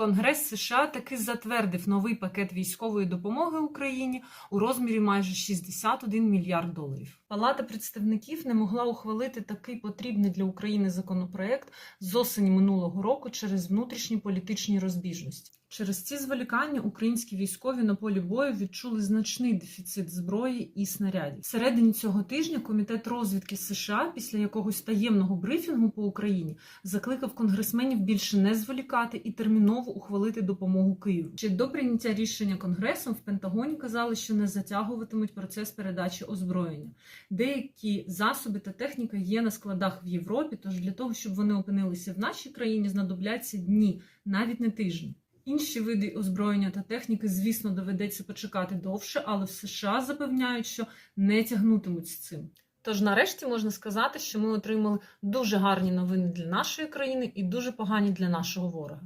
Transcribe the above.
Конгрес США таки затвердив новий пакет військової допомоги Україні у розмірі майже 61 мільярд доларів. Палата представників не могла ухвалити такий потрібний для України законопроект з осені минулого року через внутрішні політичні розбіжності. Через ці зволікання українські військові на полі бою відчули значний дефіцит зброї і снарядів. Всередині цього тижня комітет розвідки США після якогось таємного брифінгу по Україні закликав конгресменів більше не зволікати і терміново ухвалити допомогу Києву. Ще до прийняття рішення конгресом в Пентагоні казали, що не затягуватимуть процес передачі озброєння. Деякі засоби та техніка є на складах в Європі. Тож для того, щоб вони опинилися в нашій країні, знадобляться дні, навіть не тижні. Інші види озброєння та техніки, звісно, доведеться почекати довше, але в США запевняють, що не тягнутимуть з цим. Тож, нарешті, можна сказати, що ми отримали дуже гарні новини для нашої країни і дуже погані для нашого ворога.